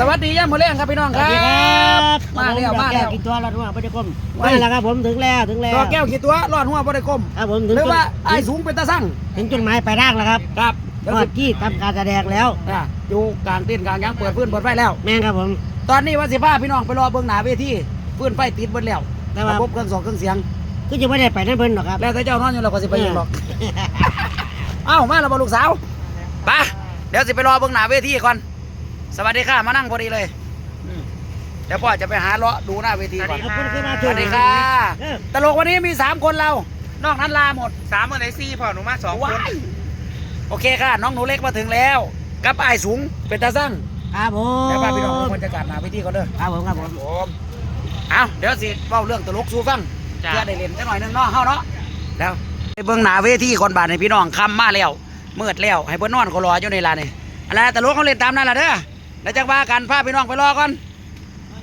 สวัสดีย่ามมือแรงครับพี่น้องสควัรัสดีครับบมาแล้วผมาแล้วกินตัวรอดหัวพระเจ้าคมไว้มาแล้วครับผมถึงแล้วถึงแล้วดอกแก้วขีดตัวรอดหัวบ่ได้ก้มครับผมถึงหรือจุดว่าไอ้ายสูงเป็นตาสั่งถึงจุดหมายปลายทางแล้วครับครับเดี๋ยวทอสิดที่ทำการแสดงแล้วอะอยู่กลางเต้นท์กลางหยังเปิดพื้นเปิดไฟแล้วแม่งครับผม ตอนนี้ว่าสิพาพี่น้องไปรอเบื้องหน้าเวทีพื้นไฟติดเบิดแล้วแต่ว่าระบบเครื่องส่งเครื่องเสียงก็จะไม่ได้ไปนั่นเพิ่นหรอกครับแล้วแต่เจ้านอนอยู่เราก็สิไปยิงหรอกเอ้ามาแล้วบ่ลูกสาวไปเดี๋ยวสิไปรอเบื้องหน้าเวทีก่อน สวัสดีค่ะ มานั่งพอดีเลยอืมเดี๋ยวพ่อจะไปหาเลาะดูหน้าเวทีก่อนขอบคุณที่มาสถึงวัสดีค่ะเออตลกวันนี้มีสามคนเรา นอกนั้นลาหมดสามเมื่อไหร่ซี่พอหนูมาสองคนว้ายโอเคค่ะ น้องหนูเล็กมาถึงแล้ว กับไอ้ายสูงเป็นตาสั่งครับผมแต่ว่าพี่น้องบรรยากาศหน้าเวทีก่อนเด้อครับผมครับผมผมเอาเดี๋ยวสิเล่าเรื่องตลกสู่ฟังจ้ะ เพื่อได้เล่นจักหน่อยหนึงเนาะเฮาเนาะแล้วไปเบิ่งหน้าเวทีก่อนบาดให้พี่น้องคำมาแล้วมืดแล้วให้เพิ่นนอนก็รออยู่ในลานนี่อะไรตลกเขาเล่นตามนั้นล่ะเด้อ แล้วจักว่ากันพาพี่น้องไปรอก่อน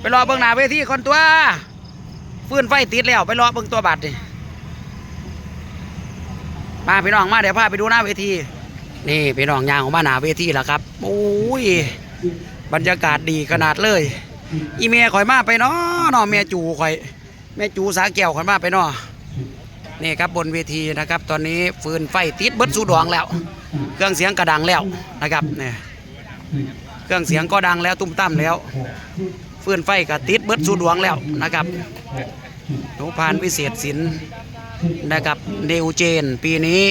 ไปรอเบิ่งหน้าเวทีก่อนตัว ฟื้นไฟติดแล้วไปรอเบิ่งตัวบาดดิมาพี่น้องมาเดี๋ยวพาไปดูหน้าเวที นี่พี่น้องยางออกมาหน้าเวทีแล้วครับโอ้ยบรรยากาศดีขนาดเลย อีเมียข่อยมาไปเนาะเนาะแม่จูข่อยแม่จูสาแก้วข่อยมาไปเนาะนี่ครับบนเวทีนะครับ ตอนนี้ฟืนไฟติดเบิดสูดวงแล้ว เครื่องเสียงกระดังแล้วนะครับเนี่ย เครื่องเสียงก็ดังแล้วตุ้มตั้มแล้วเฟื่อนไฟก็ติดเบิดสูดวงแล้วนะครับหนูพานวิเศษศิลป์นะครับเดวเจนปีนี้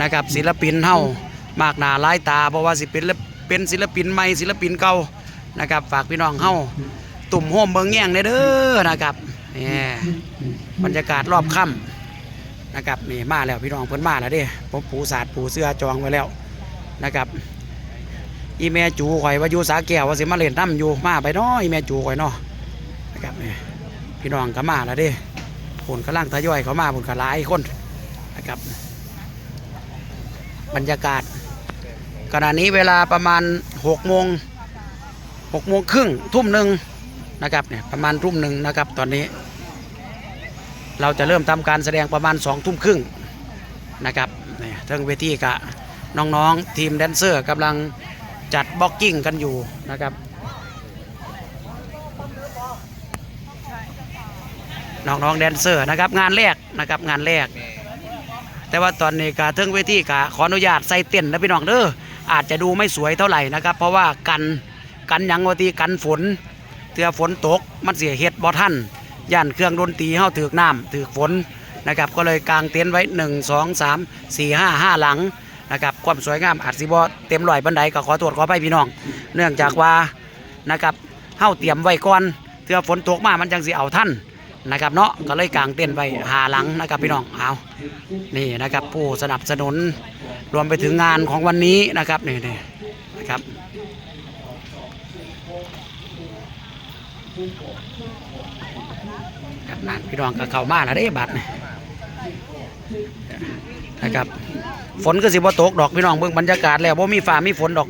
นะครับศิลปินเฮามากหนาหลายตาเพราะว่าสิเป็นเป็นศิลปินใหม่ศิลปินเก่านะครับ ฝากพี่น้องเฮาตุ่มโฮมเบิงแย่งเด้อเด้อนะครับนี่บรรยากาศรอบค่ำนะครับนี่มาแล้วพี่น้องเพิ่นมาแล้วเด้ผมปูสาดปูเสื้อจองไว้แล้วนะครับ อีแม่จูข่อยว่าอยู่สาแก้วว่าสิมาเล่นน้ำอยู่มาไปเนาะอีแม่จูข่อยเนาะนะครับนี่พี่น้องก็มาแล้วเด้ผลกำลังทยอยเขามาผลกระลายคนนะครับ บรรยากาศ ขณะนี้เวลาประมาณหกโมงหกโมงครึ่งทุ่มหนึ่งนะครับเนี่ยประมาณทุ่มหนึ่งนะครับตอนนี้ เราจะเริ่มทำการแสดงประมาณสองทุ่มครึ่งนะครับเนี่ยทั้งเวทีกับน้องๆทีมแดนเซอร์กำลัง จัดบล็อกกิ้งกันอยู่นะครับน้องๆแดนเซอร์นะครับงานแรกนะครับงานแรก แต่ว่าตอนนี้กาเทิงเวทีกาขออนุญาตใส่เต้นนะพี่น้องเด้ออาจจะดูไม่สวยเท่าไหร่นะครับ เพราะว่ากันกันยังว่าตีกันฝนเถื่อฝนตกมันเสียเฮ็ดบ่ทันย่านเครื่องดนตรีเฮาถือน้ำถือฝนนะครับก็เลยกางเต็นท์ไว้ 1 2 3 4 5 5 หลัง นะครับความสวยงามอาจสิบ่เต็มร้อยบันไดก็ขอโทษขอไปพี่น้อง เนื่องจากว่านะครับเฮาเตรียมไว้ก่อนเถื่อฝนตกมามันจังสิเอาทันนะครับเนาะก็เลยกางเต็นไว้หาหลังนะครับพี่น้องเอานี่นะครับผู้สนับสนุนรวมไปถึงงานของวันนี้นะครับนี่นี่นะครับครับนั่นพี่น้องก็เข้ามาแล้วได้บัตรนะครับ ฝนก็สิบ่ตกดอกพี่น้องเบิ่งบรรยากาศแล้วบ่มีฟ้ามีฝนดอก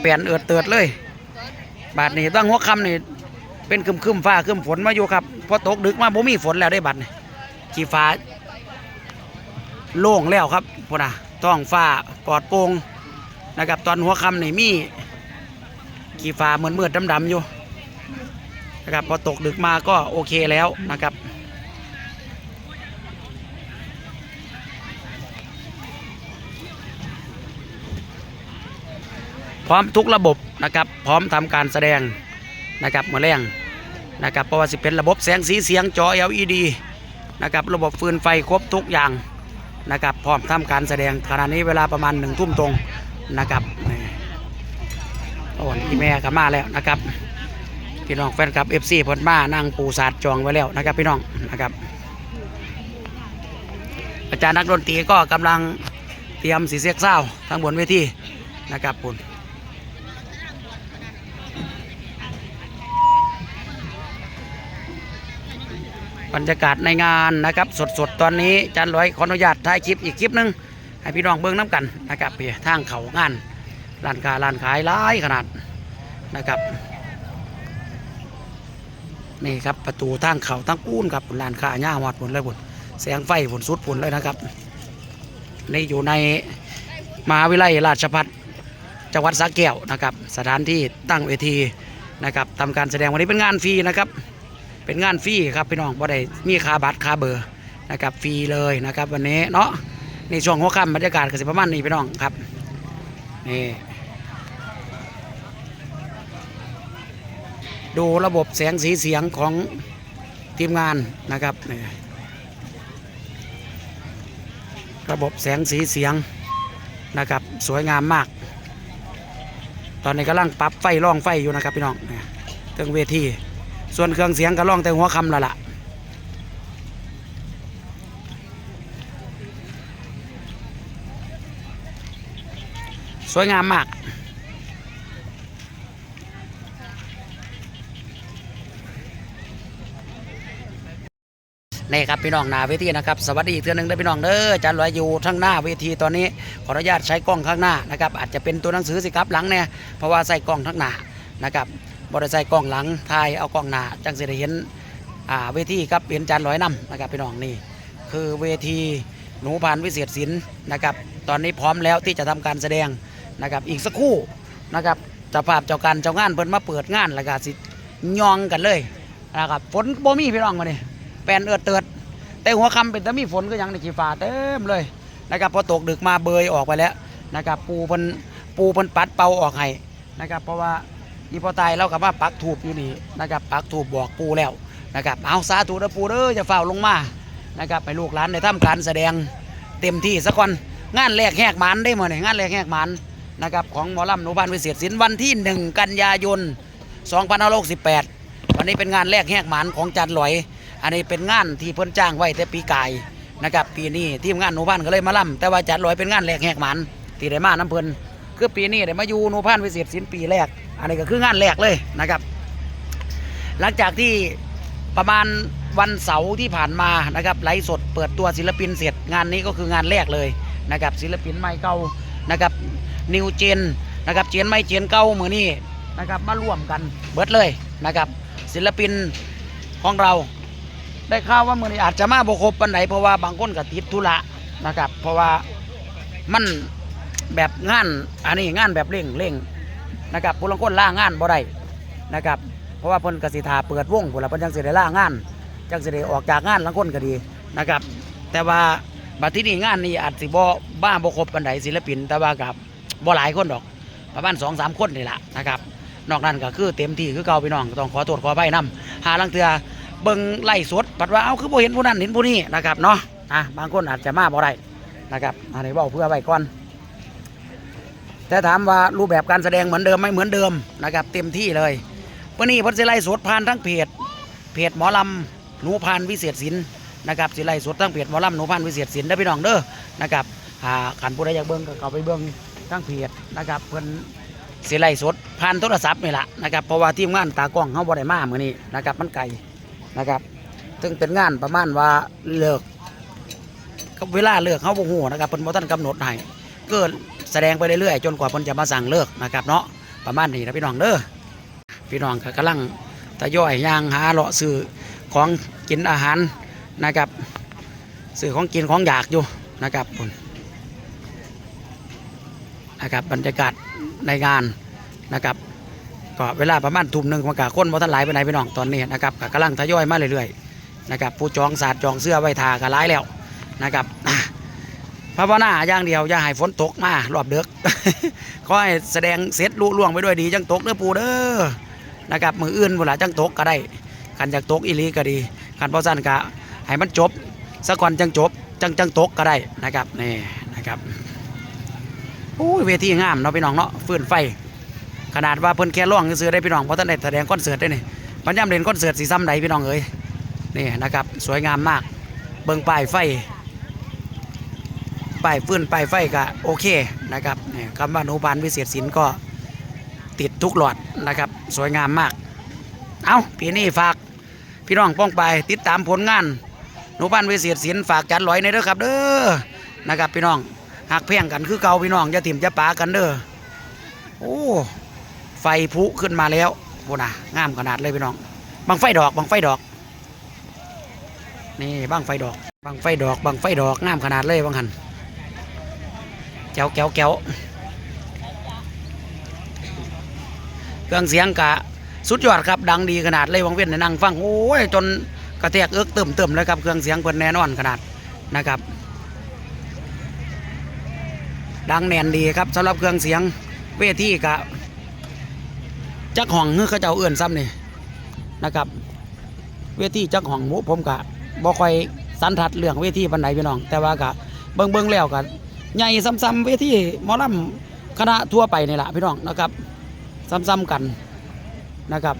เปลี่ยนเอิดเติดเลย บาดนี่ตั้งหัวค่ำนี่เป็นคึมคึมๆฟ้าคึมฝนมาอยู่ครับพอตกดึกมาบ่มีฝนแล้วได้บัดนี่ขี่ฟ้า โล่งแล้วครับพุ่นนะท้องฟ้าปลอดโปร่งนะครับตอนหัวค่ำนี่มีขีฟ้าเหมือนมืดดำๆอยู่นะครับพอตกดึกมาก็โอเคแล้วนะครับ พร้อมทุกระบบนะครับพร้อมทำการแสดงนะครับเมื่อแรงนะครับเพราะว่าสิเป็นระบบแสงสีเสียงจอ LED นะครับระบบฟืนไฟครบทุกอย่างนะครับพร้อมทำการแสดงขณะนี้เวลาประมาณหนึ่งทุ่มตรงนะครับโอ้ยแม่ก็มาแล้วนะครับพี่น้องแฟนคลับเอฟซีพนมานั่งปูสาดจองไว้แล้วนะครับพี่น้องนะครับ อาจารย์นักดนตรีก็กำลังเตรียมสีเสียกเศร้าทั้งบนเวทีนะครับคุณ บรรยากาศในงานนะครับ สดๆ ตอนนี้อาจารย์ร้อยขออนุญาตถ่ายคลิปอีกคลิปหนึง ให้พี่น้องเบิ้งน้ำกันนะครับเพี่ทางเขางานร้านค้าร้านขายหลายขนาดนะครับนี่ครับประตูทางเขาทั้งปูนครับร้านค้าหญ้าหอดผลเลยผลแสงไฟผลสุดผลเลยนะครับนี่อยู่ในมหาวิทยาลัยราชภัฏจังหวัดสระแก้วนะครับ สถานที่ตั้งเวทีนะครับทำการแสดงวันนี้เป็นงานฟรีนะครับ เป็นงานฟรีครับพี่น้องบ่ได้มีค่าบัตรค่าเบอร์นะครับฟรีเลยนะครับ วันนี้เนาะในช่วงหัวค่ำบรรยากาศก็สิประมาณนี้พี่น้องครับนี่ดูระบบแสงสีเสียงของทีมงานนะครับนี่ระบบแสงสีเสียงนะครับ สวยงามมาก ตอนนี้กำลังปรับไฟร่องไฟอยู่นะครับพี่น้องนี่เครื่องเวที ส่วนเครื่องเสียงก็ร้องแต่หัวคำและล่ะสวยงามมากนี่ครับพี่น้องหน้าเวทีนะครับสวัสดีอีกเทื่อนึงได้พี่น้องเด้ออจารย์ลอยอยู่ทั้งหน้าเวทีตอนนี้ขออนุญาตใช้กล้องข้างหน้านะครับอาจจะเป็นตัวหนังสือสิครับหลังเนี่ยเพราะว่าใส่กล้องทั้งหน้านะครับ บริใส่กล้องหลังถ่ายเอากล้องหน้าจังสิได้เห็นอ่าเวทีครับเห็นอาจารย์ลอยนำนะครับพี่น้องนี่คือเวทีหนูพานวิเศษศิลป์นะครับตอนนี้พร้อมแล้วที่จะทำการแสดงนะครับอีกสักครู่นะครับจ้าภาพเจ้าการเจ้างานเพิ่นมาเปิดงานแล้วก็สิยองกันเลยนะครับฝนบ่มีพี่น้องมาเนี่แปนเอือดเติดแต่หัวคำเป็นแต่มีฝนก็ยังในขีฟ้าเต็มเลยนะครับพอตกดึกมาเบยออกไปแล้วนะครับปูเพิ่นปูเพิ่นปัดเป่าออกให้นะครับเพราะว่า อีพอตายเรากับว่าปักถูกอยู่นี่นะครับปักถูกบอกปูแล้วนะครับเอาสาธุนะปูเด้อจะเฝ้าลงมานะครับให้ลูกหลานได้ำการแสดงเต็มที่สักก่อนงานแรกแหกหมันได้หมาเลยงานแรกแหกหมันนะครับของหมอลำหนูบ้านวิเศษศิลป์วันที่ 1 กันยายน2568 วันนี้เป็นงานแรกแหกหมันของจันลอย อันนี้เป็นงานที่เพิ่นจ้างไว้แต่ปีกายนะครับปีนี้ทีมงานหนูพันธุ์ก็เลยมาล่ำแต่ว่าจัดลอยเป็นงานแรกแหกหมันที่ได้มาน้ำเพิ่นคือปีนี้ได้มาอยู่หนูพันธุ์วิเศษศิลป์ปีแรก อันนี้ก็คืองานแรกเลยนะครับ หลังจากที่ประมาณวันเสาร์ที่ผ่านมานะครับไลฟ์สดเปิดตัวศิลปินเสร็จงานนี้ก็คืองานแรกเลยนะครับศิลปินใหม่เก่านะครับนิวเจนนะครับเจนไม่เจนเก่าเหมือนี้นะครับมาร่วมกันเบิดเลยนะครับ ศิลปินของเรา ได้ข่าวว่ามือนี้อาจจะมาบครบปันไหนเพราะว่าบางคนก็ติดธุระนะครับ เพราะว่ามันแบบงานอันนี้งานแบบเร่งเร่ง นะครับผู้ลางคนล่างานบ่ได้นะครับเพราะว่าเพิ่นกสิทาเปิดวงผู้ละเพิ่นจังสิได้ล่างานจังสิได้ออกจากงานลางคนก็ดีนะครับ แต่ว่าบัดที่นี่งานนี้อาจสิบ่บ้าบ่ครบปันไหนศิลปิน แต่ว่ากับบ่หลายคนดอก ประมาณสองสามคนนี่แหละนะครับนอกนั้นก็คือเต็มที่คือเก่าพี่น้องต้องขอโทษขออภัยนํหาลังเทือเบิ่งไล่สดปัดว่าเอาคือบ่เห็นผู้นั้นเห็นผู้นี้นะครับเนาะอะบางคนอาจจะมาบ่ได้นะครับอันนี้เว้าเพื่อไว้ก่อน แต่ถามว่ารูปแบบการแสดงเหมือนเดิมไหมเหมือนเดิมนะครับเต็มที่เลยวันนี้พิ่นสิไล่สดผ่านทั้งเพจเพจหมอลำหนูพานวิเศษศิลป์นะครับสิไล่สดทั้งเพจหมอลำหนูพานวิเศษศิลป์ได้พี่น้องเด้อนะครับหาขันผู้ใดอยากเบิ่งก็เข้าไปเบิ่งทั้งเพจนะครับเพิ่นสิไล่สดผ่านโทรศัพท์นี่แหละนะครับเพราะว่าทีมงานตากล้องเฮาบ่ได้มามื้อนี้นะครับมันไกลนะครับซึ่งเป็นงานประมาณว่าเลิกก็เวลาเลิกเขาบ่ฮู้นะครับเพิ่นบ่ทันกำหนดให้เกิด แสดงไปเรื่อยๆ จนกว่าเพิ่นจะมาสั่งเลิกนะครับเนาะประมาณนี้นะพี่น้องเด้อพี่น้องก็กำลังทยอยย่างหาเลาะซื้อของกินอาหารนะครับซื้อของกินของอยากอยู่นะครับพุ่นะครับบรรยากาศในงานนะครับก็เวลาประมาณทุ่มหนึ่งมันกะคนบ่ทันหลายไปไหนไปน้องตอนนี้นะครับก็กำลังทยอยมาเรื่อยๆนะครับผู้จองศาสตร์จองเสื้อไว้ทาก็หลายแล้วนะครับ ภาวนาอย่างเดียวอย่าให้ฝนตกมารอบเดึกขอให้แสดงเสร็จลุล่วงไปด้วยดีจังตกเด้อปูเด้อนะครับมืออื่นเวลาจังตกก็ได้คันจากตกอีลีก็ดีคันพอสั้นก็ให้มันจบสักวันจังจบจังจังตกก็ได้นะครับนี่นะครับโอ้ยเวทีงามเนาะพี่น้องเนาะฟื้นไฟ ขนาดว่าเพิ่นแค่ร้องซื้อได้พี่น้องเพราะท่านได้แสดงคอนเสิร์ตได้นี่ปัญญามเล่นคอนเสิร์ตสีซ้ำใดพี่น้องเอ้ยนี่นะครับ สวยงามมาก เบิ่งป้ายไฟ ป้ายฟื้นป้ายไฟก็โอเคนะครับนี่คำว่าหนูบานวิเศษศิลป์ก็ติดทุกหลอดนะครับ สวยงามมาก เอาปีนี้ฝากพี่น้องป้องไปติดตามผลงานหนูบานวิเศษศิลป์ฝากจัดลอยในเด้อครับ เด้อนะครับ พี่น้องหักเพียงกันคือเก่าพี่น้องอย่าถิ่มอย่าปากันเด้อโอ้ไฟพุขึ้นมาแล้วโบนะงามขนาดเลยพี่น้องบังไฟดอกบังไฟดอก นี่บังไฟดอกบังไฟดอกบังไฟดอกงามขนาดเลยบังหัน แก้วแก้วแก้วเครื่องเสียงกะสุดยอดครับดังดีขนาดเลยวังเว้นได้นั่งฟังโอ้ยจนกระแทกเอิกเติมเติมเลยครับเครื่องเสียงเพิ่นแน่นอนขนาดนะครับ ดังแน่นดีครับสำหรับเครื่องเสียงเวทีกะจักห้องเฮือเขาเจ้าเอื้อนซ้ำนี่นะครับ เวทีจักห้องหมูผมกะบ่ค่อยสันทัดเรื่องเวทีปานใดพี่น้อง แต่ว่ากะเบิ่งเบิ่งแล้วกะ ใหญ่ซ้ำๆเวทีหมอลำคณะทั่วไปนี่แหละพี่น้องนะครับ ซ้ำๆกันนะครับ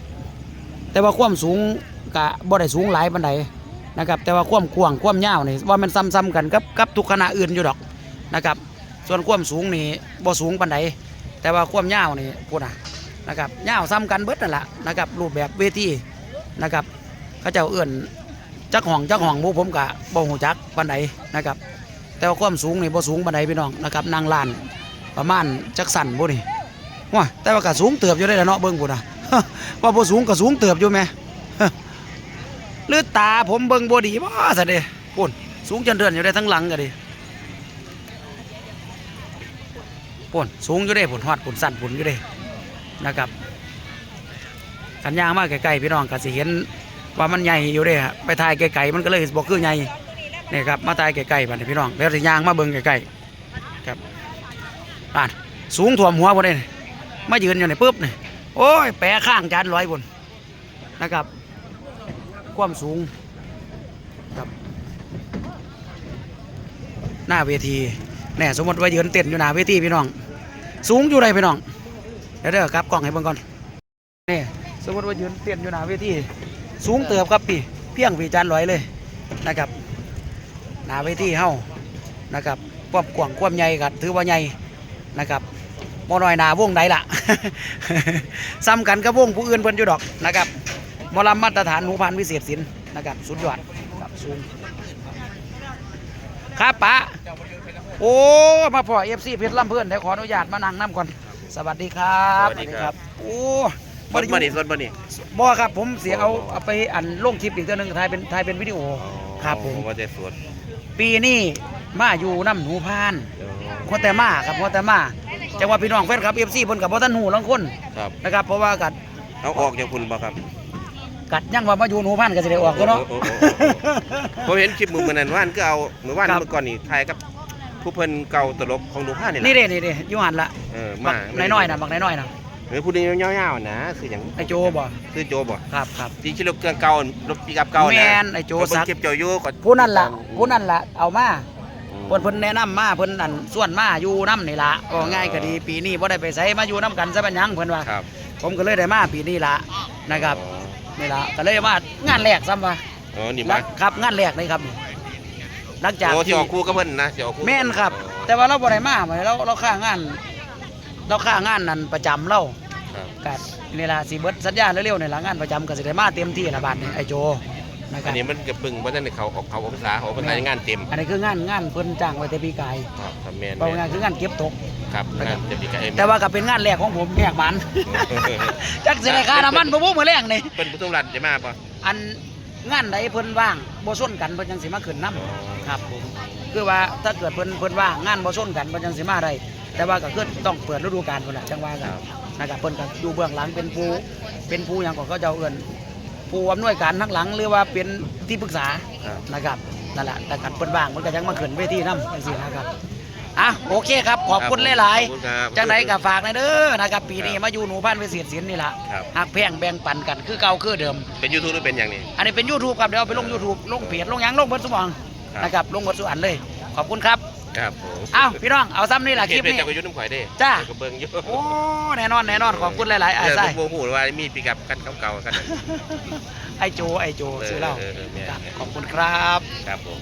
แต่ว่าความสูงกะบ่ได้สูงหลายปานใดนะครับ แต่ว่าความกว้างความยาวนี่ว่ามันซ้ำๆกันกับกับทุกคณะอื่นอยู่ดอกนะครับ ส่วนความสูงนี่บ่สูงปานใดแต่ว่าความยาวนี่พูดนะนะครับยาวซ้ำกันเบิดนั่นแหละนะครับ รูปแบบเวทีนะครับเขาเจ้าเอื้อนจักห้องจักห้องมูผมกะบ่ฮู้จักปานใดนะครับ แต่ว่าความสูงนี่บ่สูงปานใดพี่น้องนะครับนางลานประมาณจักสั่นบ่นี่ว้าแต่ว่าก็สูงเติบอยู่ได้ล้วเนาะเบิ่งพุ่นน่ะว่าบ่สูงก็สูงเติบอยู่แหม่หรือตาผมเบิ่งบ่ดีบ่ซะเด้พุ่นสูงจนเดือนอยู่ได้ทั้งหลังก็ดิพุ่นสูงอยู่เด้พุ่นฮอดพุ่นสั่นพุ่นอยู่เด้นะครับกันยางมาใกล้ๆพี่น้องก็สิเห็นว่ามันใหญ่อยู่เด้ฮะไปถ่ายไกลๆมันก็เลยบอกคือใหญ่ นี่ครับมาถ่ายไกลๆบัดนี้พี่น้องแล้วสิยางมาเบิ่งไกลๆครับอ่านสูงถ่วมหัวบ่ได้นี่มายืนอยู่นี่ปุ๊บนี่โอ้ยแปะข้างจานร้อยบนนะครับ ความสูงครับหน้าเวทีแน่สมมติว่ายืนเต้นอยู่หน้าเวทีพี่น้อง สูงอยู่ใดพี่น้องเดี๋ยวเด้อครับกล้องให้เบิ่งก่อนนี่สมมติว่ายืนเต้นอยู่หน้าเวทีสูงเติบครับพี่เพียงพี่จานลอยเลยนะครับ หนาเวทีเฮานะครับความกว้างความใหญ่ก็ถือว่าใหญ่นะครับบ่น้อยหนาวงใดล่ะ ซ้ำกันกับวงผู้อื่นเพิ่นอยู่ดอกนะครับหมอลำมาตรฐานหนูพันธุ์วิเศษศิลป์นะครับสุดยอดครับสูงครับปะโอ้ มาพ่อเอฟซีเพชรลำเพื่อนเดี๋ยวขออนุญาตมานั่งน้ำก่อน สวัสดีครับสวัสดีครับ โอ้สดบ่นี่สดบ่นี่บ่ครับผมเสียเอาเอาไปอันลงคลิปอีกตัวหนึงถ่ายเป็นถ่ายเป็นวิดีโอครับผมว่าจะสด ปีนี้มาอยู่น้ำหนูพานคนแต่มาครับคนแต่มาจังว่าพี่น้องแฟนคลับเอฟซีเพิ่นกับพ่ท่านหูลังคนครับนะครับ เพราะว่ากัดเอาออกจากคุณบ่ครับกัดยังว่ามาอยู่หนูพานก็สิได้ออกก็เนาะโอ้โหโอ้โหโอ้โหผมเห็นคลิปมือมันนั้นว่านก็เอาเมื่อวานครับเมื่อก่อนนี่ถ่ายกับผู้เพิ่นเก่าตลกของหนูผ้านี่แหนี่ละเด้นี่เด้อยู่หันละเออบัมากน้อยๆนะบักน้อยๆนะ เออผู้นี้ยาวๆนะคือหยังไอโจบ่คือโจบ่ครับครับที่ชิลกเครื่องเก่ารถปีกับเก่านะแม่นไอ้โจก็เพิ่นซักเก็บเจ้าอยู่ก็ผู้นั่นล่ะผู้นั่นล่ะเอามาอืมเพิ่นเพิ่นแนะนำมาเพิ่นอันส่วนมาอยู่น้ำนี่ล่ะก็ง่ายก็ดีปีนี้บ่ได้ไปไสมาอยู่น้ำกันซะบัดหยังเพิ่นว่าครับผมก็เลยได้มาปีนี้ละนะครับอ๋อนี่ละก็เลยมางานแรกซ้ำว่าอ๋อนี่แล้มาวครับงานแรกเลยครับหลังจากโอ้ที่ที่ออกคู่กับเพิ่นนะที่ออกคู่แม่นครับ แต่ว่าเราบ่ได้มาเหมือนเราเราค่างาน เราค่างานนั้นประจำเราครับก็นี่ล่ะสิเบิดสัญญาเร็วๆนี่ล่ะงานประจำก็สิได้มาเต็มที่ละบาดนี้ไอ้โจนะคอัรันบนี้มันก็ปึงบ่ทันได้เขาออกเขาออกภาษาเขาภาษางานเต็มอันนี้คืองานงานเพิ่นจ้างไว้แต่ปีกายครับครับแม่นเพราะงานคืองานเก็บตก ครับนะครังาบนเต็มที่กับเอ็มแต่ว่าก็เป็นงานแรกของผมแยกมันจักสิได้ค่าน้ำมันบ่บ่มื้อแรงนี่เป็นผู้ทุรัฐจะมาปะอันงานใดเพิ่นว่างบ่ส้นกันเพิ่นจังสิมาขึ้นนํครับผมคือว่าถ้าเกิดเพิ่นเพิ่นว่างงานบ่ส้นกันเพิ่นจังสิมาได้ แต่ว่าก็คือต้องเปิดฤดูกาลพุ่นน่ะจังว่ากันนะครับเพิ่นก็อยู่เบื้องหลังเป็นผู้เป็นผู้หยังก็เขาเจ้าเอิ้นผู้อำนวยการทั้งหลังหรือว่าเป็นที่ปรึกษาครับนะครับนั่นแหละแต่กันเพิ่นว่างมันก็ยังมาขึ้นเวทีนํจังซี่นะครับอะโอเคครับขอบคุณหลายขอบคุณครับๆจังไดก็ฝากหนะเด้อนะครับปีนี้มาอยู่หนูพันธุ์วิเศษศิลป์นี่ล่ะครับหักแพงแบ่งปันกันคือเก่าคือเดิมเป็นยูทูบหรือเป็นอย่างนี้อันนี้เป็น YouTube ครับเดี๋ยวเอาไปลง YouTube ลงเพจลงหยังลงเบิดสมองครับนะครับลงเบิดสุอันเลย ขอบคุณครับ ครับผมอ้าวพี่น้องเอาซ้ำนี่แหละเขคลิตปเป็นนี้จักรยุทธ์น้ำข่อยเด้จ้าเดี๋ยวก็เบิ่งอยู่โอ้แน่นอนแน่นอนขอบคุณหลายๆเอไอ้อไส้ผมโมโหว่ามีปีกับกันเก่าๆกันนั้นไอ้โจไอ้โจซื้อเหล้าเออเออเออแม่ครับขอบคุณครับ ครับผม